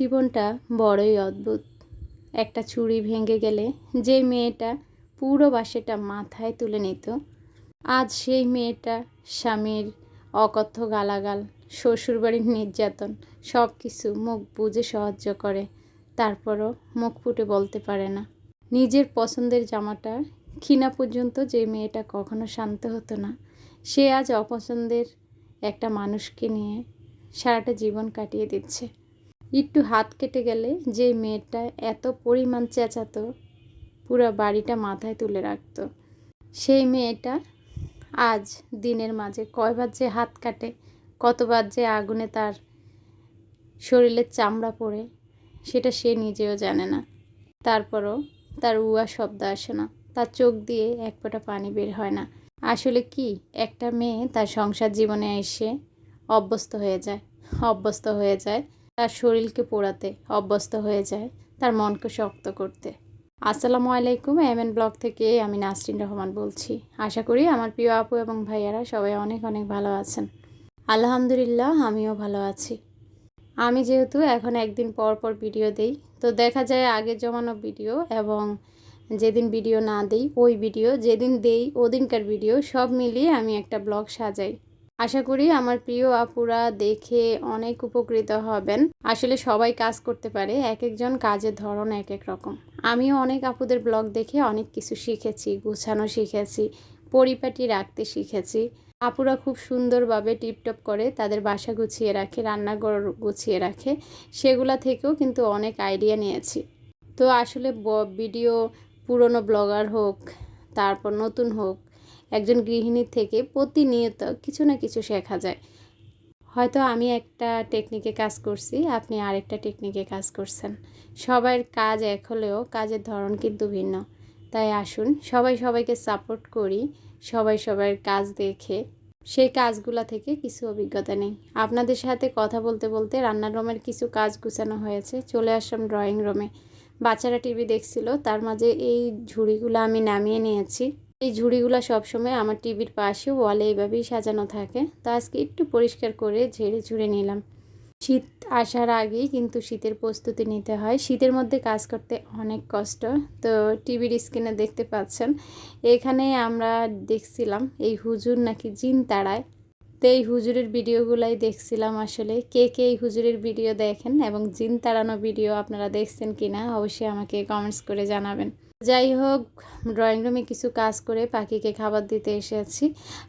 জীবনটা বড়ই অদ্ভুত। একটা চুড়ি ভেঙে গেলে যে মেয়েটা পুরো বাসেটা মাথায় তুলে নিত, আজ সেই মেয়েটা, স্বামীর অকথ্য গালাগাল, শ্বশুরবাড়ির নির্যাতন সব কিছু মুখ বুঝে সাহায্য করে, তারপরও মুখ ফুটে বলতে পারে না। নিজের পছন্দের জামাটা কিনা পর্যন্ত যে মেয়েটা কখনো শান্ত হতো না, সে আজ অপছন্দের একটা মানুষকে নিয়ে সারাটা জীবন কাটিয়ে দিচ্ছে। একটু হাত কেটে গেলে যে মেয়েটা এত পরিমাণ চেঁচাতো, পুরো বাড়িটা মাথায় তুলে রাখতো। সেই মেয়েটা আজ দিনের মাঝে কয়বার যে হাত কাটে, কতবার যে আগুনে তার শরীরের চামড়া পড়ে, সেটা সে নিজেও জানে না। তারপরও তার উয়া শব্দ আসে না। তার চোখ দিয়ে এক ফোঁটা পানি বের হয় না। আসলে কি, একটা মেয়ে তার সংসার জীবনে এসে অভ্যস্ত হয়ে যায়, অভ্যস্ত হয়ে যায় তার শরীরকে পোড়াতে অভ্যস্ত হয়ে যায় তার মনকে শক্ত করতে। আসসালামু আলাইকুম, এম এন ব্লগ থেকে আমি নাসরিন রহমান বলছি। আশা করি আমার প্রিয় আপু এবং ভাইয়ারা সবাই অনেক অনেক ভালো আছেন। আলহামদুলিল্লাহ, আমিও ভালো আছি। আমি যেহেতু এখন একদিন পর পর ভিডিও দেই, তো দেখা যায় আগের জমানো ভিডিও এবং যেদিন ভিডিও না দেই, ওই ভিডিও যেদিন দেই, ওদিনকার ভিডিও সব মিলিয়ে আমি একটা ব্লগ সাজাই। আশা করি আমার প্রিয় আপুরা দেখে অনেক উপকৃত হবেন। আসলে সবাই কাজ করতে পারে এক একজন কাজের ধরন এক এক রকম। আমিও অনেক আপুদের ব্লগ দেখে অনেক কিছু শিখেছি, গুছানো শিখেছি, পরিপাটি রাখতে শিখেছি। আপুরা খুব সুন্দরভাবে টিপটপ করে তাদের বাসা গুছিয়ে রাখে, রান্নাঘর গুছিয়ে রাখে। সেগুলা থেকেও কিন্তু অনেক আইডিয়া নিয়েছি। তো আসলে ভিডিও পুরনো ব্লগার হোক, তারপর নতুন হোক একজন গৃহিণীর থেকে প্রতিনিয়ত কিছু না কিছু শেখা যায়। হয়তো আমি একটা টেকনিকে কাজ করছি, আপনি আরেকটা টেকনিকে কাজ করছেন। সবার কাজ এক হলেও কাজের ধরন কিন্তু ভিন্ন। তাই আসুন, সবাই সবাইকে সাপোর্ট করি, সবাই সবার কাজ দেখে সেই কাজগুলা থেকে কিছু অভিজ্ঞতা নেই। আপনাদের সাথে কথা বলতে বলতে রান্নার রুমের কিছু কাজ গুছানো হয়েছে, চলে আসলাম ড্রয়িং রুমে বাচ্চারা টিভি দেখছিল, তার মাঝে এই ঝুড়িগুলো আমি নামিয়ে নিয়েছি। এই ঝুড়িগুলো সবসময় আমার টিভির পাশে ওয়ালে এইভাবেই সাজানো থাকে। তা আজকে একটু পরিষ্কার করে ঝেড়ে ঝুড়ে নিলাম। শীত আসার আগেই কিন্তু শীতের প্রস্তুতি নিতে হয়। শীতের মধ্যে কাজ করতে অনেক কষ্ট। তো টিভির স্ক্রিনে দেখতে পাচ্ছেন, এখানে আমরা দেখছিলাম এই হুজুর নাকি জিন তাড়ায়। তো এই হুজুরের ভিডিওগুলাই দেখছিলাম আসলে। কে কে এই হুজুরের ভিডিও দেখেন এবং জিন তাড়ানো ভিডিও আপনারা দেখছেন কি না অবশ্যই আমাকে কমেন্টস করে জানাবেন। যাই হোক ড্রয়িং রুমে কিছু কাজ করে পাখিকে খাবার দিতে এসেছি।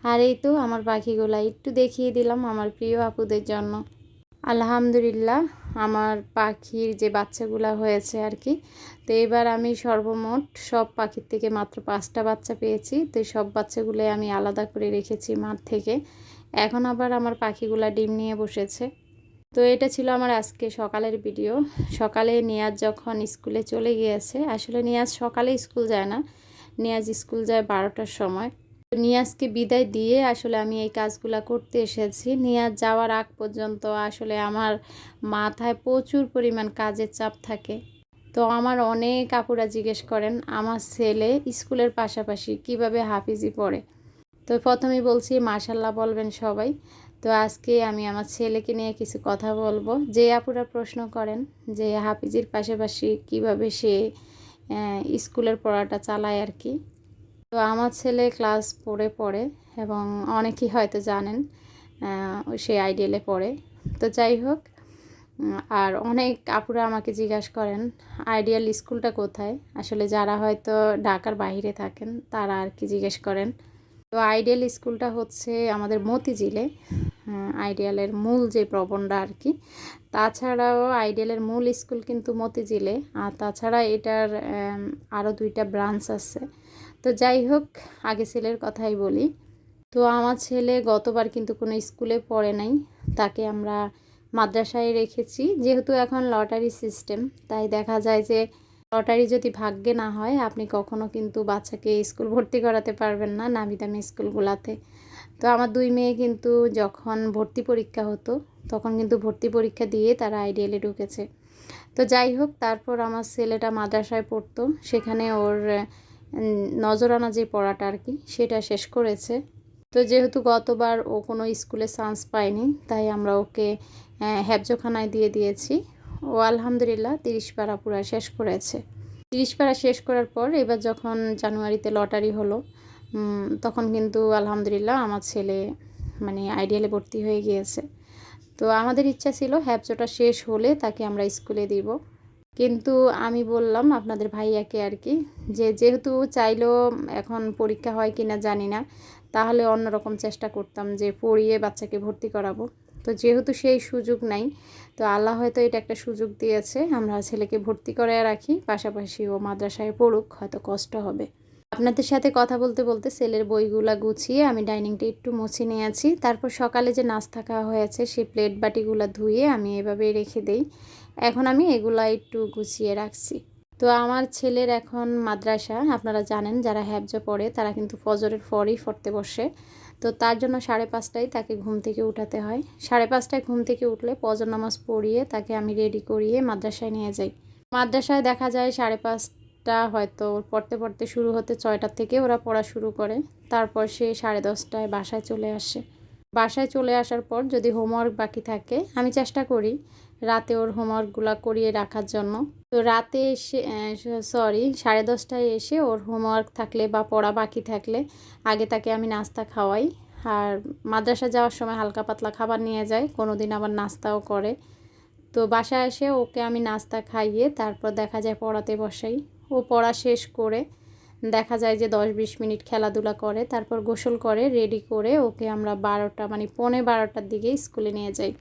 আর এই তো আমার পাখিগুলা একটু দেখিয়ে দিলাম আমার প্রিয় আপুদের জন্য। আলহামদুলিল্লাহ, আমার পাখির যে বাচ্চাগুলা হয়েছে আর কি, তো এবার আমি সর্বমোট সব পাখির থেকে মাত্র পাঁচটা বাচ্চা পেয়েছি। তো সব বাচ্চাগুলো আমি আলাদা করে রেখেছি মাঠ থেকে। এখন আবার আমার পাখিগুলা ডিম নিয়ে বসেছে। তো এটা ছিল আমার আজকে সকালের ভিডিও। সকালে নিয়াজ যখন স্কুলে চলে গিয়েছে, আসলে নিয়াজ সকালে স্কুল যায় না। নিয়াজ স্কুল যায় বারোটার সময়। তো নিয়াজকে বিদায় দিয়ে আসলে আমি এই কাজগুলো করতে এসেছি। নিয়াজ যাওয়ার আগ পর্যন্ত আসলে আমার মাথায় প্রচুর পরিমাণ কাজের চাপ থাকে। তো আমার অনেক আপুরা জিজ্ঞেস করেন, আমার ছেলে স্কুলের পাশাপাশি কীভাবে হাফিজি পড়ে? তো প্রথমেই বলছি মার্শাল্লাহ বলবেন সবাই। তো আজকে আমি আমার ছেলেকে নিয়ে কিছু কথা বলব। যে আপুরা প্রশ্ন করেন যে হাফিজির পাশাপাশি কীভাবে সে স্কুলের পড়াটা চালায় আর কি। তো আমার ছেলে ক্লাস পড়ে পড়ে এবং অনেকেই হয়তো জানেন সে আইডিয়ালে পড়ে। তো যাই হোক, আর অনেক আপুরা আমাকে জিজ্ঞাসা করেন, আইডিয়াল স্কুলটা কোথায়? আসলে যারা হয়তো ঢাকার বাইরে থাকেন, তারা আর কি জিজ্ঞেস করেন। তো আইডিয়াল স্কুলটা হচ্ছে আমাদের মতিঝিলে। আইডিয়ালের মূল যে প্রবণটা আর কি। তাছাড়াও আইডিয়ালের মূল স্কুল কিন্তু মতিঝিলে, আর তাছাড়া এটার আরও দুইটা ব্রাঞ্চ আছে। তো যাই হোক, আগে ছেলের কথাই বলি। তো আমার ছেলে গতবার কিন্তু কোনো স্কুলে পড়ে নাই, তাকে আমরা মাদ্রাসায় রেখেছি। যেহেতু এখন লটারি সিস্টেম, তাই দেখা যায় যে লটারি যদি ভাগ্যে না হয়, আপনি কখনো কিন্তু বাচ্চাকে স্কুল ভর্তি করাতে পারবেন না নামি দামি স্কুলগুলোতে। তো আমার দুই মেয়ে কিন্তু যখন ভর্তি পরীক্ষা হতো, তখন কিন্তু ভর্তি পরীক্ষা দিয়ে তারা আইডিয়ালে ঢুকেছে। তো যাই হোক, তারপর আমার ছেলেটা মাদ্রাসায় পড়তো, সেখানে ওর নজরানা যে পড়াটা আর কি, সেটা শেষ করেছে। তো যেহেতু গতবার ও কোনো স্কুলে চান্স পায়নি, তাই আমরা ওকে হ্যাবজোখানায় দিয়ে দিয়েছি। ও আলহামদুলিল্লাহ তিরিশ পাড়া পুরা শেষ করেছে। তিরিশ পাড়া শেষ করার পর এবার যখন জানুয়ারিতে লটারি হলো তখন কিন্তু আলহামদুলিল্লাহ আমার ছেলে মানে আইডিয়ালে ভর্তি হয়ে গিয়েছে। তো আমাদের ইচ্ছা ছিল হ্যাপচোটা শেষ হলে তাকে আমরা স্কুলে দিব। কিন্তু আমি বললাম আপনাদের ভাইয়াকে আর কি যে যেহেতু চাইলেও এখন পরীক্ষা হয় কি না জানি না, তাহলে অন্যরকম চেষ্টা করতাম যে পড়িয়ে বাচ্চাকে ভর্তি করাবো। তো যেহেতু সেই সুযোগ নাই, তো আল্লাহ হয়তো এটা একটা সুযোগ দিয়েছে, আমরা ছেলেকে ভর্তি করে রাখি, পাশাপাশি ও মাদ্রাসায় পড়ুক, হয়তো কষ্ট হবে। আপনাদের সাথে কথা বলতে বলতে সেলের বইগুলা গুছিয়ে আমি ডাইনিংটা একটু মুছে নিয়েছি। তারপর সকালে যে নাস্তা খাওয়া হয়েছে, সেই প্লেট বাটিগুলো ধুয়ে আমি এভাবে রেখে দেই। এখন আমি এগুলা একটু গুছিয়ে রাখছি। তো আমার ছেলের এখন মাদ্রাসা, আপনারা জানেন যারা হ্যাবজা পড়ে তারা কিন্তু ফজরের পরই পড়তে বসে। তো তার জন্য সাড়ে পাঁচটায় তাকে ঘুম থেকে উঠাতে হয়। সাড়ে পাঁচটায় ঘুম থেকে উঠলে ফজর নামাজ পড়িয়ে তাকে আমি রেডি করিয়ে মাদ্রাসায় নিয়ে যাই। মাদ্রাসায় দেখা যায় সাড়ে পাঁচটা হয়তো পড়তে পড়তে শুরু হতে ছয়টার থেকে ওরা পড়া শুরু করে। তারপর সে সাড়ে দশটায় বাসায় চলে আসে। বাসায় চলে আসার পর যদি হোমওয়ার্ক বাকি থাকে, আমি চেষ্টা করি রাতে ওর হোমওয়ার্কগুলো করিয়ে রাখার জন্য। তো রাতে এসে সরি সাড়ে দশটায় এসে ওর হোমওয়ার্ক থাকলে বা পড়া বাকি থাকলে আগে তাকে আমি নাস্তা খাওয়াই। আর মাদ্রাসা যাওয়ার সময় হালকা পাতলা খাবার নিয়ে যায় কোনো দিন আবার নাস্তাও করে। তো বাসায় এসে ওকে আমি নাস্তা খাইয়ে তারপর দেখা যায় পড়াতে বসাই। ও পড়া শেষ করে দেখা যায় যে দশ বিশ মিনিট খেলাধুলা করে, তারপর গোসল করে রেডি করে ওকে আমরা বারোটা মানে পৌনে বারোটার দিকে স্কুলে নিয়ে যাই।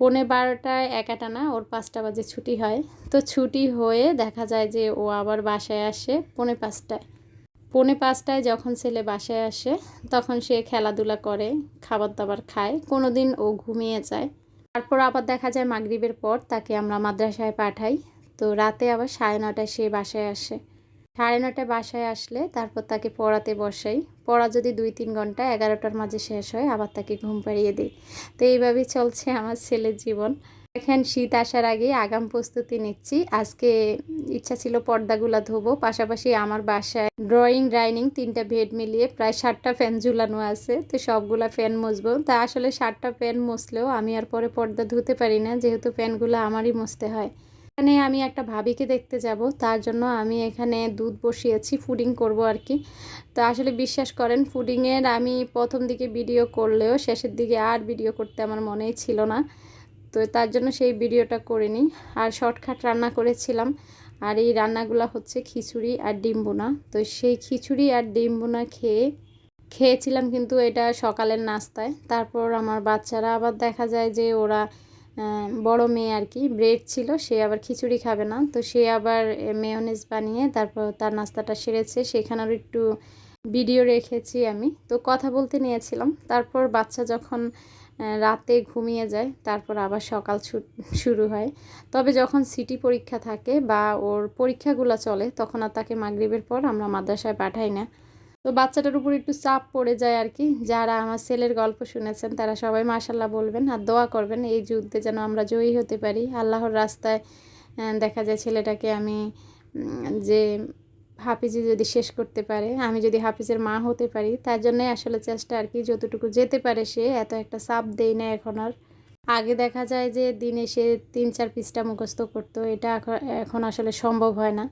পৌনে বারোটায় একাটা না, ওর পাঁচটা বাজে ছুটি হয়। তো ছুটি হয়ে দেখা যায় যে ও আবার বাসায় আসে পৌনে পাঁচটায়। পৌনে পাঁচটায় যখন ছেলে বাসায় আসে, তখন সে খেলাধুলা করে খাবার দাবার খায় কোনো দিন ও ঘুমিয়ে যায়। তারপর আবার দেখা যায় মাগরিবের পর তাকে আমরা মাদ্রাসায় পাঠাই। তো রাতে আবার সাড়ে নটায় সে বাসায় আসে। সাড়ে নটায় বাসায় আসলে তারপর তাকে পড়াতে বসাই। পড়া যদি দুই তিন ঘণ্টা, এগারোটার মাঝে শেষ হয়, আবার তাকে ঘুম পাড়িয়ে দিই। তো এইভাবেই চলছে আমার ছেলের জীবন। এখন শীত আসার আগে আগাম প্রস্তুতি নিচ্ছি। আজকে ইচ্ছা ছিল পর্দাগুলা ধোবো। পাশাপাশি আমার বাসায় ড্রয়িং, ডাইনিং তিনটা বেড মিলিয়ে প্রায় ষাটটা ফ্যান ঝুলানো আছে। তো সবগুলা ফ্যান মুছবো। তা আসলে ষাটটা ফ্যান মুছলেও আমি আর পরে পর্দা ধুতে পারি না। যেহেতু ফ্যানগুলো আমারই মুছতে হয়। এখানে আমি একটা ভাবিকে দেখতে যাব। তার জন্য আমি এখানে দুধ বসিয়েছি, ফুডিং করব আর কি। তো আসলে বিশ্বাস করেন, ফুডিংয়ের আমি প্রথম দিকে ভিডিও করলেও শেষের দিকে আর ভিডিও করতে আমার মনেই ছিল না। তো তার জন্য সেই ভিডিওটা করে নিই আর শর্টকাট রান্না করেছিলাম। আর এই রান্নাগুলো হচ্ছে খিচুড়ি আর ডিম বোনা তো সেই খিচুড়ি আর ডিম বোনা খেয়ে, খেয়েছিলাম কিন্তু এটা সকালের নাস্তায়। তারপর আমার বাচ্চারা আবার দেখা যায় যে ওরা বড় মেয়ে আর কি ব্রেড ছিল, সে আবার খিচুড়ি খাবে না। তো সে আবার মেয়নেজ বানিয়ে তারপর তার নাস্তাটা সেরেছে। সেখানেও একটু ভিডিও রেখেছি আমি। তো কথা বলতে নিয়েছিলাম। তারপর বাচ্চা যখন রাতে ঘুমিয়ে যায়, তারপর আবার সকাল শুরু হয়। তবে যখন সিটি পরীক্ষা থাকে বা ওর পরীক্ষাগুলো চলে, তখন আর তাকে মাগরিবের পর আমরা মাদ্রাসায় পাঠাই না। তো বাচ্চাটার উপর একটু চাপ পড়ে যায় আর কি। যারা আমার ছেলের গল্প শুনেছেন, তারা সবাই মাশাল্লাহ বলবেন আর দোয়া করবেন এই যুদ্ধে যেন আমরা জয়ী হতে পারি। আল্লাহর রাস্তায় দেখা যায় ছেলেটাকে আমি যে হাফিজি যদি শেষ করতে পারে, আমি যদি হাফিজের মা হতে পারি, তার জন্যই আসলে চেষ্টা আর কি, যতটুকু যেতে পারে সে, এত একটা চাপ দেই না এখন আর। আগে দেখা যায় যে দিনে সে তিন চার পিসটা মুখস্থ করতো, এটা এখন আসলে সম্ভব হয় না।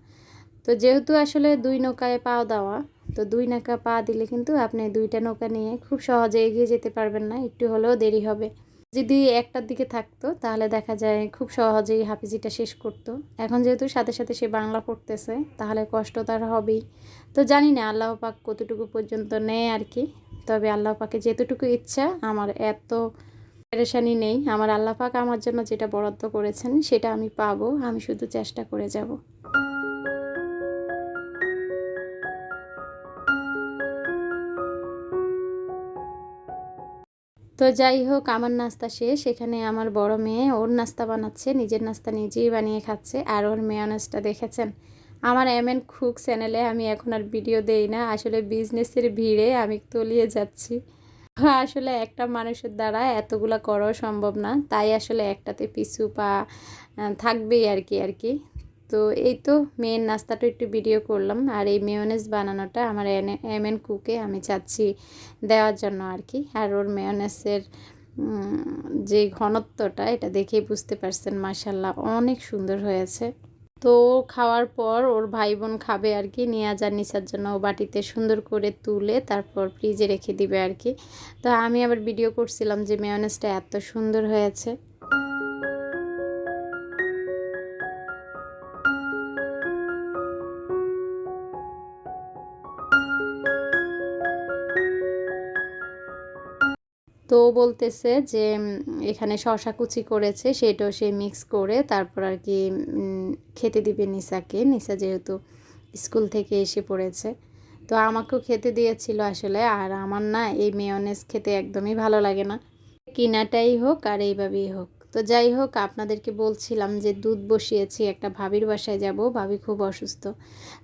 তো যেহেতু আসলে দুই নৌকায় পাও দেওয়া তো দুই নৌকা পা দিলে কিন্তু আপনি দুইটা নৌকা নিয়ে খুব সহজে এগিয়ে যেতে পারবেন না, একটু হলেও দেরি হবে। যদি একটার দিকে থাকতো, তাহলে দেখা যায় খুব সহজেই হাফিজিটা শেষ করতো। এখন যেহেতু সাথে সাথে সে বাংলা পড়তেছে, তাহলে কষ্ট তার হবেই। তো জানি না আল্লাহ পাক কতটুকু পর্যন্ত নেয় আর কি, তবে আল্লাহ পাকে যেতটুকু ইচ্ছা, আমার এত পেরেশানি নেই। আমার আল্লাহ পাক আমার জন্য যেটা বরাদ্দ করেছেন, সেটা আমি পাবো, আমি শুধু চেষ্টা করে যাব। তো যাই হোক, আমার নাস্তা শেষ। এখানে আমার বড় মেয়ে, ওর নাস্তা বানাচ্ছে, নিজের নাস্তা নিজেই বানিয়ে খাচ্ছে, আর ওর মেয়নেসটা দেখেছেন? আমার এম এন খুক চ্যানেলে আমি এখন আর ভিডিও দেই না, আসলে বিজনেসের ভিড়ে আমি তলিয়ে যাচ্ছি। আসলে একটা মানুষের দ্বারা এতগুলা করাও সম্ভব না, তাই আসলে একটাতে পিছু পা থাকবেই আর কি আর কি। তো এই তো মেয়ের নাস্তাটা একটু ভিডিও করলাম। আর এই মেয়নেজ বানানোটা আমার এম এন কুকে আমি চাচ্ছি দেওয়ার জন্য আর কি আর ওর মেয়নেসের যে ঘনত্বটা, এটা দেখেই বুঝতে পারছেন মাসাল্লাহ অনেক সুন্দর হয়েছে। তো খাওয়ার পর ওর ভাই বোন খাবে আর কি নিয়ে যার নিচার জন্য ও বাটিতে সুন্দর করে তুলে তারপর ফ্রিজে রেখে দিবে আর কি তো আমি আবার ভিডিও করছিলাম যে মেয়নেসটা এত সুন্দর হয়েছে। তো বলতেছে যে এখানে শশা কুচি করেছে, সেটাও সে মিক্স করে তারপর আর কি খেতে দিবে নিসাকে। নিসা যেহেতু স্কুল থেকে এসে পড়েছে। তো আমাকেও খেতে দিয়েছিল আসলে, আর আমার না এই মেয়নেস খেতে একদমই ভালো লাগে না। কিনাটাই হোক আর এইভাবেই হোক। তো যাই হোক, আপনাদেরকে বলছিলাম যে দুধ বসিয়েছি, একটা ভাবির বাসায় যাব, ভাবি খুব অসুস্থ।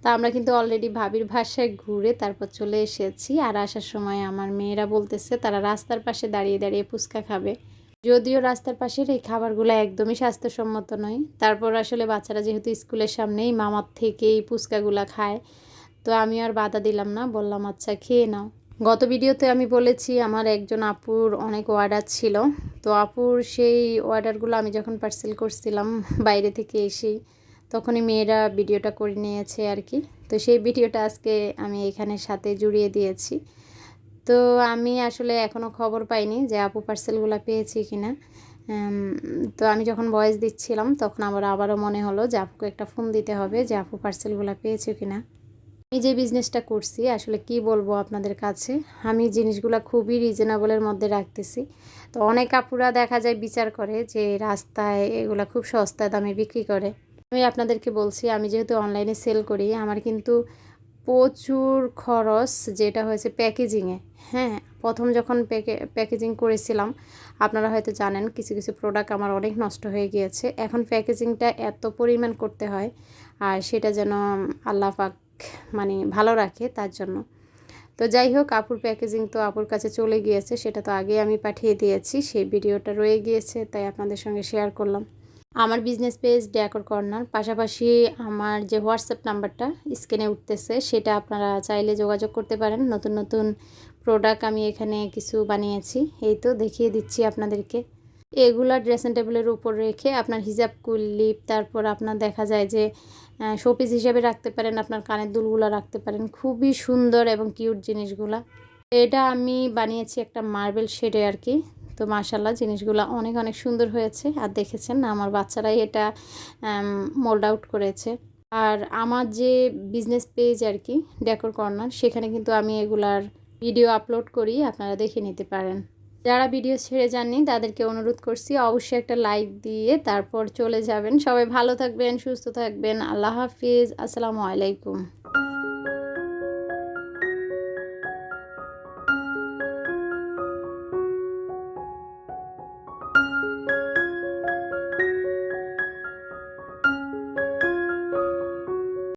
তা আমরা কিন্তু অলরেডি ভাবির বাসায় ঘুরে তারপর চলে এসেছি আর আসার সময় আমার মেয়েরা বলতেছে, তারা রাস্তার পাশে দাঁড়িয়ে দাঁড়িয়ে ফুচকা খাবে। যদিও রাস্তার পাশের এই খাবারগুলো একদমই স্বাস্থ্যসম্মত নয়। তারপর আসলে বাচ্চারা যেহেতু স্কুলের সামনেই, মামার থেকে এই ফুচকাগুলো খায়। তো আমি আর বাধা দিলাম না, বললাম আচ্ছা খেয়ে নাও। গত ভিডিওতে আমি বলেছি, আমার একজন আপুর অনেক অর্ডার ছিল। তো আপুর সেই অর্ডারগুলো আমি যখন পার্সেল করছিলাম বাইরে থেকে এসেই, তখনই মেয়েরা ভিডিওটা করে নিয়েছে আর কি। তো সেই ভিডিওটা আজকে আমি এখানে সাথে জুড়িয়ে দিয়েছি। তো আমি আসলে এখনও খবর পাইনি যে আপু পার্সেলগুলো পেয়েছি কি না তো আমি যখন ভয়েস দিচ্ছিলাম, তখন আমার আবারও মনে হলো যে আপুকে একটা ফোন দিতে হবে যে আপু পার্সেলগুলো পেয়েছে কি না আমি যে বিজনেসটা করছি, আসলে কি বলব আপনাদের কাছে? আমি জিনিসগুলো খুবই রিজনেবলের মধ্যে রাখতেছি। তো অনেক আপুরা দেখা যায় বিচার করে যে রাস্তায় এগুলো খুব সস্তা দামে বিক্রি করে। আমি আপনাদেরকে বলছি, আমি যেহেতু অনলাইনে সেল করি, আমার কিন্তু প্রচুর খরচ যেটা হয়েছে প্যাকেজিংয়ে হ্যাঁ প্রথম যখন প্যাকে প্যাকেজিং করেছিলাম, আপনারা হয়তো জানেন কিছু কিছু প্রোডাক্ট আমার অনেক নষ্ট হয়ে গিয়েছে। এখন প্যাকেজিংটা এত পরিমাণ করতে হয়, আর সেটা যেন আল্লাহ পাক মানে ভালো রাখে তার জন্য। তো যাই হোক, আপুর প্যাকেজিং তো আপুর কাছে চলে গিয়েছে, সেটা তো আগে আমি পাঠিয়ে দিয়েছি, সেই ভিডিওটা রয়ে গিয়েছে, তাই আপনাদের সঙ্গে শেয়ার করলাম। আমার বিজনেস পেজ ড্যাকর কর্নার পাশাপাশি আমার যে হোয়াটসঅ্যাপ নাম্বারটা স্ক্রিনে উঠতেছে, সেটা আপনারা চাইলে যোগাযোগ করতে পারেন। নতুন নতুন প্রোডাক্ট আমি এখানে কিছু বানিয়েছি, এই তো দেখিয়ে দিচ্ছি আপনাদেরকে। এগুলা ড্রেসিং টেবিলের উপর রেখে আপনার হিজাব কুলিপ তারপর আপনার দেখা যায় যে শোপিস হিসেবে রাখতে পারেন, আপনার কানের দুলগুলো রাখতে পারেন। খুবই সুন্দর এবং কিউট জিনিসগুলা। এটা আমি বানিয়েছি একটা মার্বেল শেডে আর কি তো মার্শাল্লাহ জিনিসগুলো অনেক অনেক সুন্দর হয়েছে। আর দেখেছেন আমার বাচ্চারাই এটা মোল্ড আউট করেছে। আর আমার যে বিজনেস পেজ আর কি ডেকোর কর্নার সেখানে কিন্তু আমি এগুলার ভিডিও আপলোড করি, আপনারা দেখে নিতে পারেন। যারা ভিডিও ছেড়ে যাননি, তাদেরকে অনুরোধ করছি অবশ্যই একটা লাইক দিয়ে তারপর চলে যাবেন। সবাই ভালো থাকবেন, সুস্থ থাকবেন। আল্লাহ হাফিজ। আসসালামু আলাইকুম।